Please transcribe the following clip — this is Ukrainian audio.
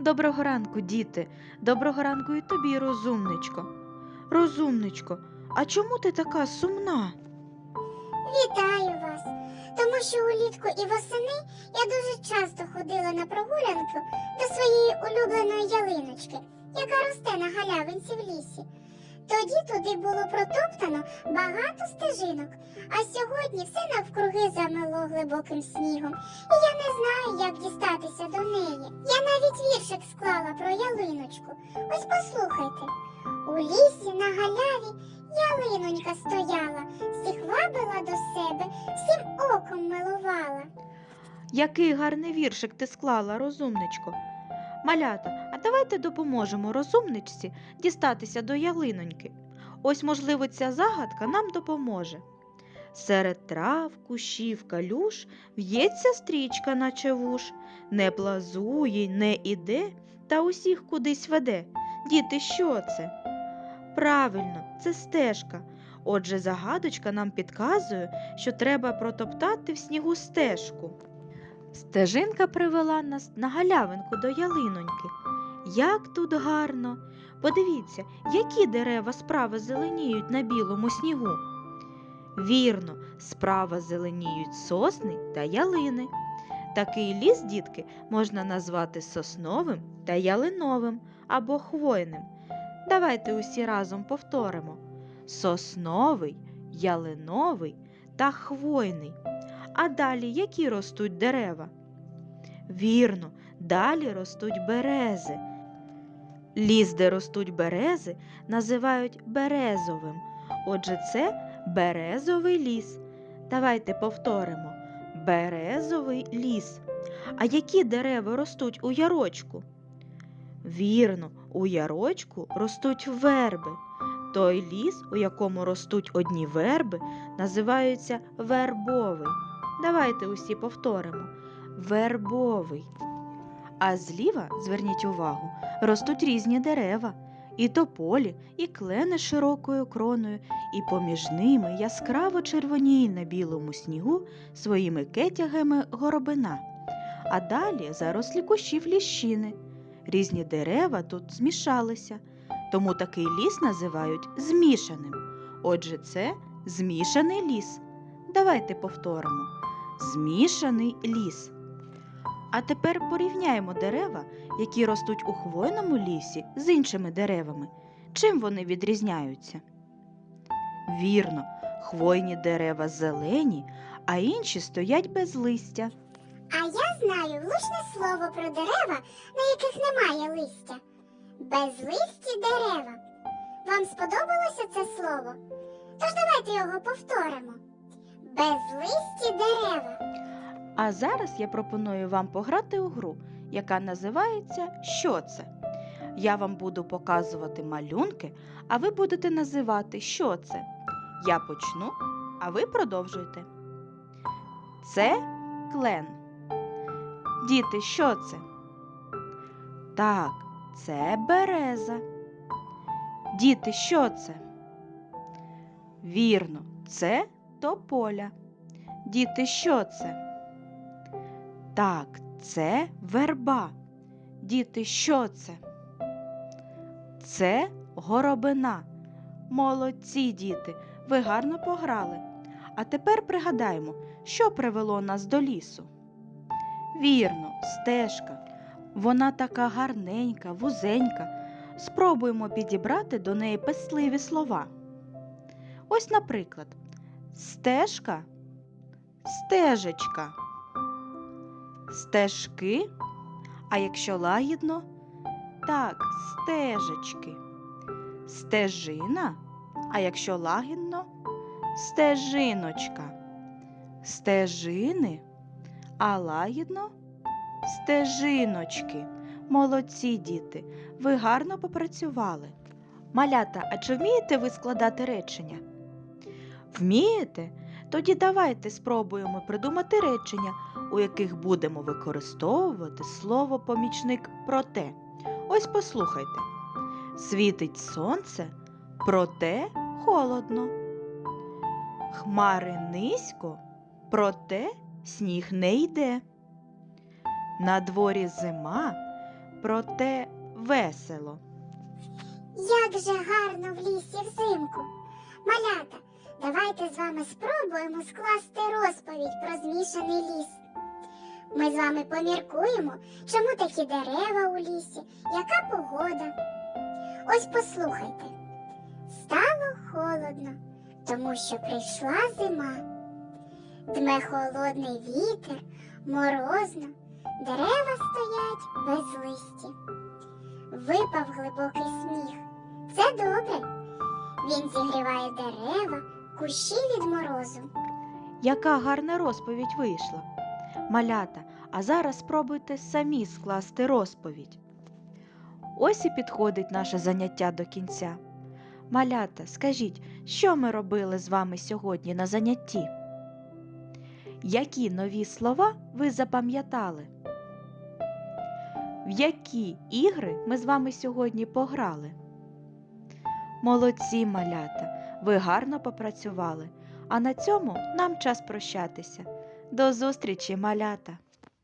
Доброго ранку, діти. Доброго ранку і тобі, розумничко. Розумничко, а чому ти така сумна? Вітаю вас! Тому що улітку і восени я дуже часто ходила на прогулянку до своєї улюбленої ялиночки, яка росте на галявинці в лісі. Тоді туди було протоптано багато стежинок, а сьогодні все навкруги замело глибоким снігом, і я не знаю, як дістатися до неї. Я навіть віршик склала про ялиночку. Ось послухайте. У лісі на галяві ялинонька стояла, всіх вабила до себе, всім оком милувала. Який гарний віршик ти склала, розумничко. Малята, давайте допоможемо розумничці дістатися до ялиноньки. Ось, можливо, ця загадка нам допоможе. Серед трав, кущів, калюш в'ється стрічка, наче вуш, не плазує, не іде, та усіх кудись веде. Діти, що це? Правильно, це стежка. Отже, загадочка нам підказує, що треба протоптати в снігу стежку. Стежинка привела нас на галявинку до ялиноньки. Як тут гарно! Подивіться, які дерева справа зеленіють на білому снігу. Вірно, справа зеленіють сосни та ялини. Такий ліс, дітки, можна назвати сосновим та ялиновим або хвойним. Давайте усі разом повторимо: сосновий, ялиновий та хвойний. А далі які ростуть дерева? Вірно, далі ростуть берези. Ліс, де ростуть берези, називають березовим. Отже, це березовий ліс. Давайте повторимо: березовий ліс. А які дерева ростуть у ярочку? Вірно, у ярочку ростуть верби. Той ліс, у якому ростуть одні верби, називається вербовий. Давайте усі повторимо. Вербовий. А зліва, зверніть увагу, ростуть різні дерева. І тополі, і клени широкою кроною, і поміж ними яскраво червоніє на білому снігу своїми кетягами горобина. А далі зарослі кущів ліщини. Різні дерева тут змішалися, тому такий ліс називають змішаним. Отже, це змішаний ліс. Давайте повторимо: змішаний ліс. А тепер порівняємо дерева, які ростуть у хвойному лісі з іншими деревами. Чим вони відрізняються? Вірно, хвойні дерева зелені, а інші стоять без листя. А я знаю влучне слово про дерева, на яких немає листя. Безлисті дерева. Вам сподобалося це слово? Тож давайте його повторимо. Безлисті дерева. А зараз я пропоную вам пограти у гру, яка називається Що це? Я вам буду показувати малюнки, а ви будете називати, що це. Я почну, а ви продовжуйте. Це клен. Діти, що це? Так, це береза. Діти, що це? Вірно, це тополя. Діти, що це? Так, це верба. Діти, що це? Це горобина. Молодці, діти, ви гарно пограли. А тепер пригадаємо, що привело нас до лісу. Вірно, стежка. Вона така гарненька, вузенька. Спробуємо підібрати до неї песливі слова. Ось, наприклад, стежка, стежечка стежки, а якщо лагідно, так, стежечки, стежина, а якщо лагідно, стежиночка, стежини, а лагідно стежиночки. Молодці діти, ви гарно попрацювали. Малята, а чи вмієте ви складати речення? Вмієте? Тоді давайте спробуємо придумати речення, у яких будемо використовувати слово помічник проте. Ось послухайте. Світить сонце, проте холодно. Хмари низько, проте сніг не йде. На дворі зима, проте весело. Як же гарно в лісі взимку. Малята, давайте з вами спробуємо скласти розповідь про змішаний ліс. Ми з вами поміркуємо, чому такі дерева у лісі, яка погода. Ось послухайте. Стало холодно, тому що прийшла зима. Дме холодний вітер, морозно, дерева стоять без листі. Випав глибокий сніг. Це добре. Він зігріває дерева, кущі від морозу. Яка гарна розповідь вийшла. Малята, а зараз спробуйте самі скласти розповідь. Ось і підходить наше заняття до кінця. Малята, скажіть, що ми робили з вами сьогодні на занятті? Які нові слова ви запам'ятали? В які ігри ми з вами сьогодні пограли? Молодці малята! Ви гарно попрацювали. А на цьому нам час прощатися. До зустрічі, малята!